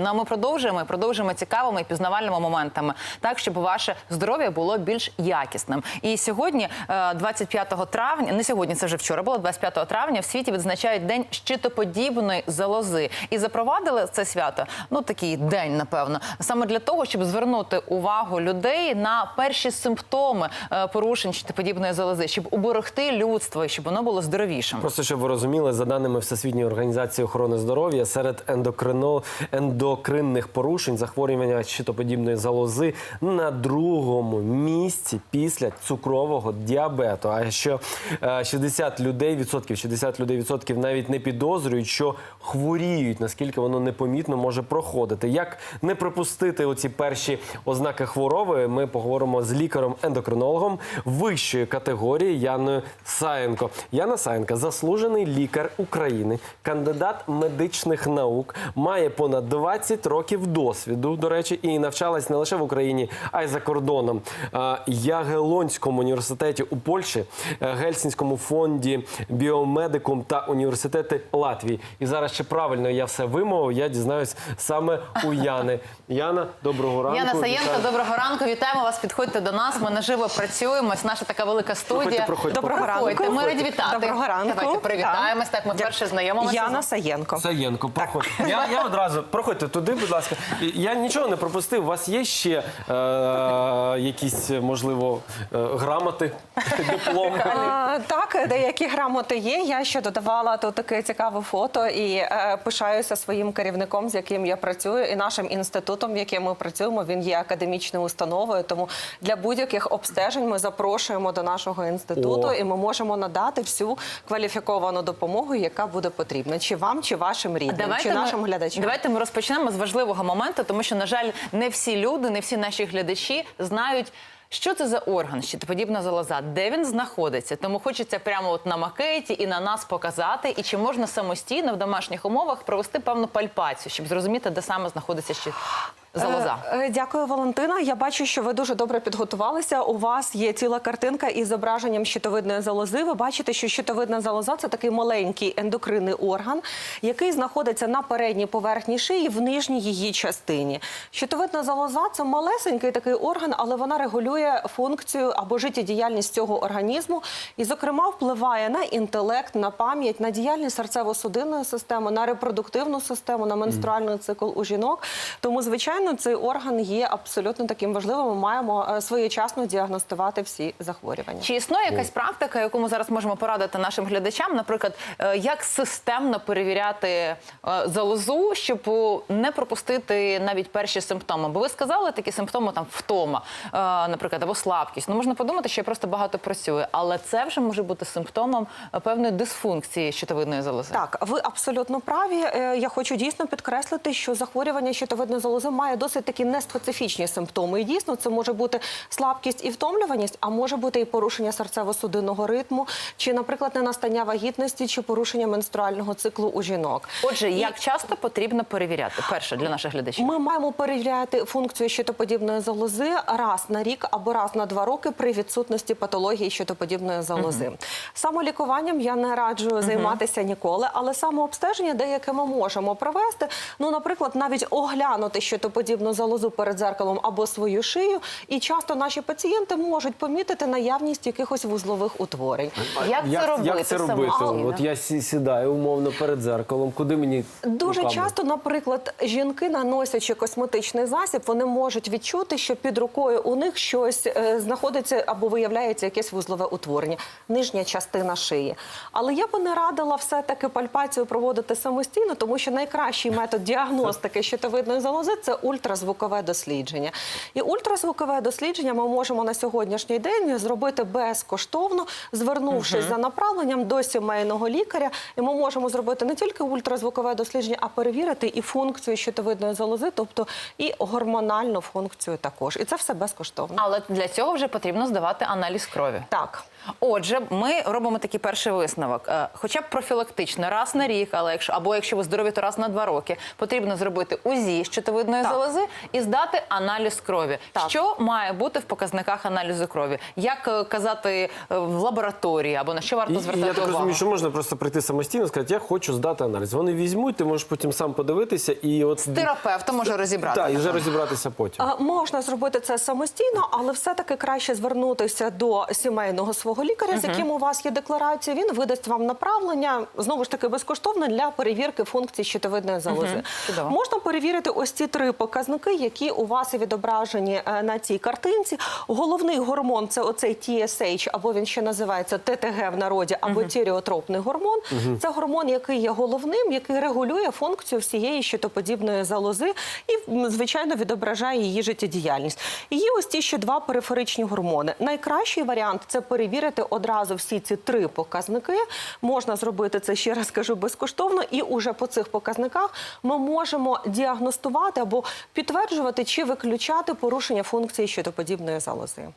Ну а ми продовжуємо продовжуємо цікавими і пізнавальними моментами, так щоб ваше здоров'я було більш якісним. І сьогодні, е, 25 травня, не сьогодні, це вже вчора було 25 травня. В світі відзначають день щитоподібної залози і запровадили це свято. Ну такий день, напевно, саме для того, щоб звернути увагу людей на перші симптоми е, порушень щитоподібної залози, щоб уберегти людство і щоб воно було здоровішим. Просто щоб ви розуміли, за даними Всесвітньої організації охорони здоров'я, серед ендокрино... ендокринних порушень захворювання щитоподібної залози на другому місці після цукрового діабету. А що е, 60 людей відсотків, 60 людей відсотків навіть не підозрюють, що хворіють, наскільки воно непомітно може проходити. Як не пропустити оці перші ознаки хвороби? Ми поговоримо з лікарем-ендокринологом вищої категорії Яною Саєнко. Яна Саєнко – заслужений лікар України, кандидат медичних наук, має понад 20 років досвіду. До речі, і навчалась не лише в Україні, а й за кордоном. Ягелонському університеті у Польщі, е, Гельсінському фонді біомедикум та університети Латвії. І зараз чи правильно я все вимовив, я дізнаюсь саме у Яни. Яна, доброго ранку. Яна Саєнко, Вітаю. доброго ранку. Вітаємо вас. Підходьте до нас. Ми наживо працюємо. Ось наша така велика студія. Проходьте, проходьте. Доброго Проходьте. ранку. Ми раді вітати. Доброго ранку. Давайте привітаємось. Так, ми Дя- перше знайомимося. Яна Саєнко. Саєнко, проходь. Я, я одразу проходьте туди, будь ласка. Я нічого не пропустив. У вас є ще е, якісь, можливо, е, грамоти, дипломи? А, так, деякі грамоти є. Я ще додавала тут таке цікаве фото і е, пишаюся своїм керівником, з яким я працюю, і нашим інститутом, в яким ми працюємо. Він є академічною установою. Тому для будь-яких обстежень ми запрошуємо до нашого інституту, О. і ми можемо надати всю кваліфіковану допомогу, яка буде потрібна, чи вам, чи вашим рідним, чи нашим глядачам. Давайте ми розпочнемо з важливого моменту, тому що, на жаль, не всі люди, не всі наші глядачі знають. Що це за орган, щитоподібна залоза? Де він знаходиться? Тому хочеться прямо от на макеті і на нас показати. І чи можна самостійно в домашніх умовах провести певну пальпацію, щоб зрозуміти, де саме знаходиться щит залоза? Е, е, Дякую, Валентина. Я бачу, що ви дуже добре підготувалися. У вас є ціла картинка із зображенням щитовидної залози. Ви бачите, що щитовидна залоза це такий маленький ендокринний орган, який знаходиться на передній поверхні шиї в нижній її частині. Щитовидна залоза це малесенький такий орган, але вона регулює функцію або життєдіяльність цього організму, і, зокрема, впливає на інтелект, на пам'ять, на діяльність серцево-судинної системи, на репродуктивну систему, на менструальний цикл у жінок. Тому, звичайно, цей орган є абсолютно таким важливим. Ми маємо е, своєчасно діагностувати всі захворювання. Чи існує якась практика, яку ми зараз можемо порадити нашим глядачам? Наприклад, е, як системно перевіряти е, залозу, щоб не пропустити навіть перші симптоми? Бо ви сказали такі симптоми там втома, наприклад, або слабкість. Ну можна подумати, що я просто багато працюю, але це вже може бути симптомом певної дисфункції щитовидної залози. Так, ви абсолютно праві. Я хочу дійсно підкреслити, що захворювання щитовидної залози має досить такі неспецифічні симптоми. І дійсно це може бути слабкість і втомлюваність, а може бути і порушення серцево-судинного ритму, чи, наприклад, ненастання вагітності, чи порушення менструального циклу у жінок. Отже, як часто потрібно перевіряти? Перше для наших глядачів. Ми маємо перевіряти функцію щитоподібної залози раз на рік або раз на два роки при відсутності патології щитоподібної залози. Самолікуванням я не раджу займатися ніколи, але самообстеження деяке ми можемо провести. Ну, наприклад, навіть оглянути щитоподібну залозу перед зеркалом або свою шию. І часто наші пацієнти можуть помітити наявність якихось вузлових утворень. Як це робити? Як це робити? самостійно? От я сі- сідаю умовно перед зеркалом. Куди мені Дуже руками? часто, наприклад, жінки, наносячи косметичний засіб, вони можуть відчути, що під рукою у них щось е, знаходиться або виявляється якесь вузлове утворення, нижня частина шиї. Але я би не радила все-таки пальпацію проводити самостійно, тому що найкращий метод діагностики щитовидної залози це ультразвукове дослідження. І ультразвукове дослідження ми можемо на сьогоднішній день зробити безкоштовно, звернувшись за направленням до сімейного лікаря. І ми можемо зробити не тільки ультразвукове дослідження, а перевірити і функцію щитовидної залози, тобто і гормональну функцію також. І це все безкоштовно. Але для цього вже потрібно здавати аналіз крові. Так, Отже, ми робимо такий перший висновок. Е, Хоча б профілактично, раз на рік, але якщо або якщо ви здорові, то раз на два роки потрібно зробити УЗІ щитовидної Так. залози і здати аналіз крові. Так. Що має бути в показниках аналізу крові? Як е, казати е, в лабораторії або на що варто І, звертати я так увагу? розумію, що можна просто прийти самостійно і сказати, я хочу здати аналіз. Вони візьмуть, ти можеш потім сам подивитися і от Терапевт може розібрати. Так, і вже розібратися потім. А, Можна зробити це самостійно, але все-таки краще звернутися до сімейного свого лікаря, з яким у вас є декларація. Він видасть вам направлення знову ж таки безкоштовно для перевірки функцій щитовидної залози. Чудово. Можна перевірити ось ці три показники, які у вас відображені е, на цій картинці. Головний гормон це оцей TSH, або він ще називається ТТГ в народі, або тіріотропний гормон. Це гормон, який є головним, який регулює функцію всієї щитоподібної залози і, звичайно, відображає її життєдіяльність. І є ось ті ще два периферичні гормони. Найкращий варіант це перевірити одразу всі ці три показники. Можна зробити це ще раз кажу безкоштовно, і уже по цих показниках ми можемо діагностувати або підтверджувати чи виключати порушення функції щитоподібної залози.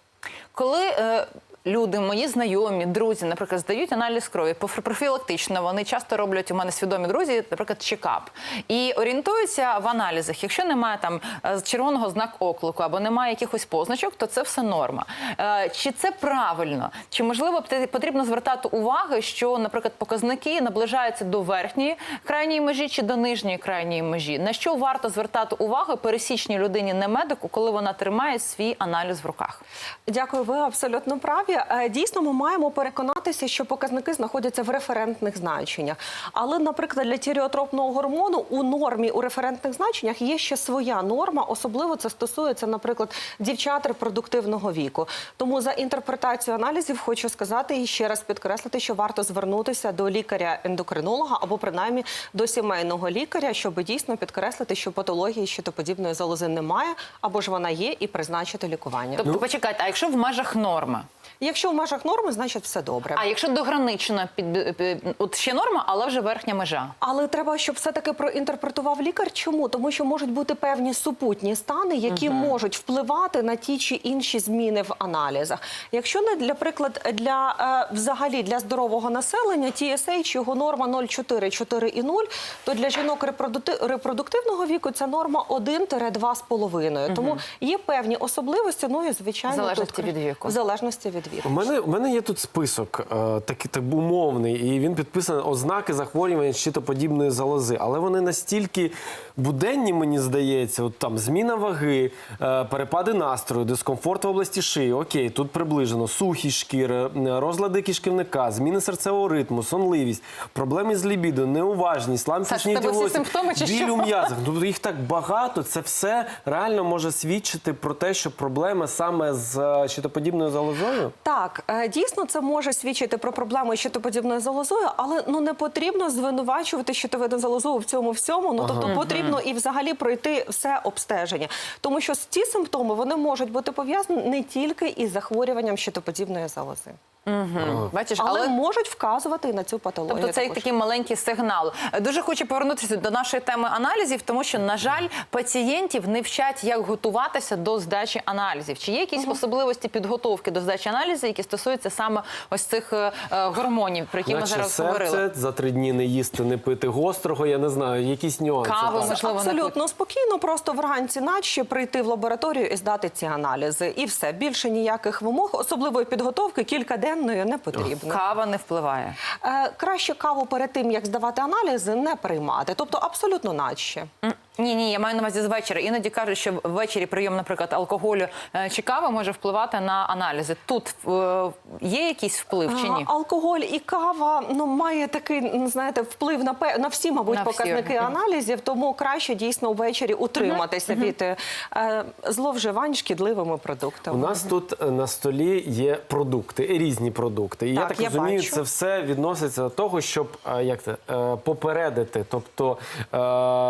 Коли е, люди, мої знайомі, друзі, наприклад, здають аналіз крові профілактично, вони часто роблять у мене свідомі друзі, наприклад, чекап, і орієнтуються в аналізах. Якщо немає там е, червоного знак оклику або немає якихось позначок, то це все норма. Е, чи це правильно? Чи можливо потрібно звертати увагу, що, наприклад, показники наближаються до верхньої крайньої межі чи до нижньої крайньої межі? На що варто звертати увагу пересічній людині, не медику, коли вона тримає свій аналіз в руках? Дякую, ви абсолютно праві. Е, Дійсно, ми маємо переконатися, що показники знаходяться в референтних значеннях. Але, наприклад, для тіріотропного гормону у нормі у референтних значеннях є ще своя норма. Особливо це стосується, наприклад, дівчат репродуктивного віку. Тому за інтерпретацію аналізів хочу сказати і ще раз підкреслити, що варто звернутися до лікаря-ендокринолога або принаймні до сімейного лікаря, щоб дійсно підкреслити, що патології щитоподібної залози немає, або ж вона є, і призначити лікування. Тобто, почекайте, а якщо в межах норми? Якщо в межах норми, значить все добре. А якщо дограничена під, під от ще норма, але вже верхня межа. Але треба, щоб все-таки проінтерпретував лікар. Чому? Тому що можуть бути певні супутні стани, які можуть впливати на ті чи інші зміни в аналізах. Якщо не для приклад для е, взагалі для здорового населення, TSH, його норма 0,4, 4,0, то для жінок репродукти- репродуктивного віку ця норма 1-2,5. Тому є певні особливості, ну і звичайно залежності тут- від віку. В залежності від віку. У мене, у мене є тут список, е, такий так умовний, і він підписаний ознаки захворювання щитоподібної залози. Але вони настільки буденні, мені здається, от там зміна ваги, е, перепади настрою, дискомфорт в області шиї. Окей, тут приближено сухість шкіри, е, розлади кишківника, зміни серцевого ритму, сонливість, проблеми з лібідо, неуважність, симптоми чи біль у м'язах. Тобто їх так багато. Це все реально може свідчити про те, що проблема саме з е, щитоподібною залозою. Так, е, дійсно, це може свідчити про проблему щитоподібної залозою, але ну не потрібно звинувачувати щитовидну залозу в цьому всьому. Ну тобто потрібно і взагалі пройти все обстеження, тому що ці симптоми вони можуть бути пов'язані не тільки із захворюванням щитоподібної залози, Бачиш, але, але можуть вказувати на цю патологію. Тобто це також. такий маленький сигнал. Дуже хочу повернутися до нашої теми аналізів, тому що, на жаль, пацієнтів не вчать, як готуватися до здачі аналізів. Чи є якісь особливості підготовки до здачі аналізів, які стосуються саме ось цих е, е, гормонів, про які ми зараз серце, говорили? за три дні не їсти, не пити гострого, я не знаю, якісь нюанси. Каву, можливо, не Абсолютно спокійно, просто вранці наче прийти в лабораторію і здати ці аналізи. І все більше ніяких вимог, особливої підготовки кількаденної не потрібно. Кава не впливає. Е, краще каву перед тим, як здавати аналізи, не приймати. Тобто абсолютно наче. Ні, ні, я маю на увазі з вечора. Іноді кажуть, що ввечері прийом, наприклад, алкоголю е, чи кави може впливати на аналізи. Тут е, є якийсь вплив чи ні? А, Алкоголь і кава ну має такий знаєте вплив на на всі, мабуть, На показники Мгм. аналізів. Тому краще дійсно ввечері утриматися від е, зловживань шкідливими продуктами. У нас тут е, на столі є продукти, різні продукти. І я Так, так я розумію, бачу. це все відноситься до того, щоб е, як це е, попередити, тобто е,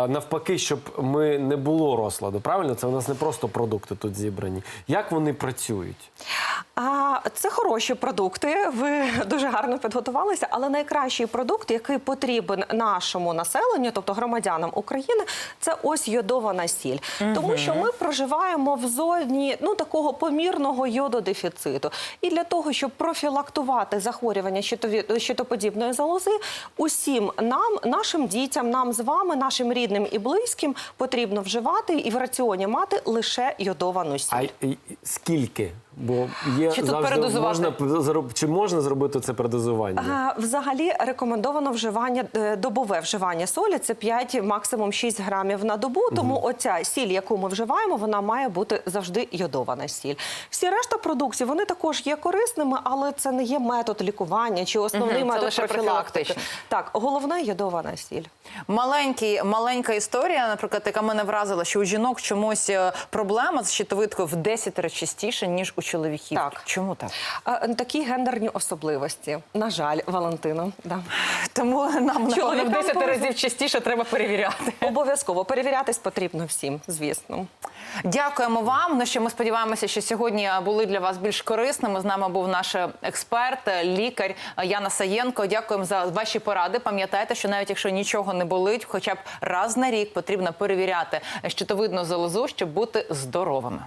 навпаки, щоб щоб ми не було розладу. Правильно, це у нас не просто продукти тут зібрані. Як вони працюють? А це хороші продукти. Ви дуже гарно підготувалися. Але найкращий продукт, який потрібен нашому населенню, тобто громадянам України, це ось йодована сіль. Тому що ми проживаємо в зоні ну такого помірного йододефіциту. І для того, щоб профілактувати захворювання щитові- щитоподібної залози, усім нам, нашим дітям, нам з вами, нашим рідним і близьким потрібно вживати і в раціоні мати лише йодовану сіль. А скільки? Бо є Чи тут завжди передозувати? можна чи можна зробити це передозування? А, Взагалі рекомендовано вживання е, добове вживання солі. Це 5, максимум 6 грамів на добу. Тому оця сіль, яку ми вживаємо, вона має бути завжди йодована сіль. Всі решта продуктів вони також є корисними, але це не є метод лікування чи основний це метод лише профілактики. Так, головне йодована сіль. Маленький, маленька історія, наприклад, яка мене вразила, що у жінок чомусь е, проблема з щитовидкою в 10 разів частіше, ніж у чоловіків. Так. Чому так? А, Такі гендерні особливості. На жаль, Валентино. Да. Тому нам Чоловікам 10 повезло. разів частіше треба перевіряти. Обов'язково перевірятись потрібно всім, звісно. Дякуємо вам. Ну що ми сподіваємося, що сьогодні були для вас більш корисними. З нами був наш експерт, лікар Яна Саєнко. Дякуємо за ваші поради. Пам'ятайте, що навіть якщо нічого не болить, хоча б раз на рік потрібно перевіряти щитовидну залозу, щоб бути здоровими.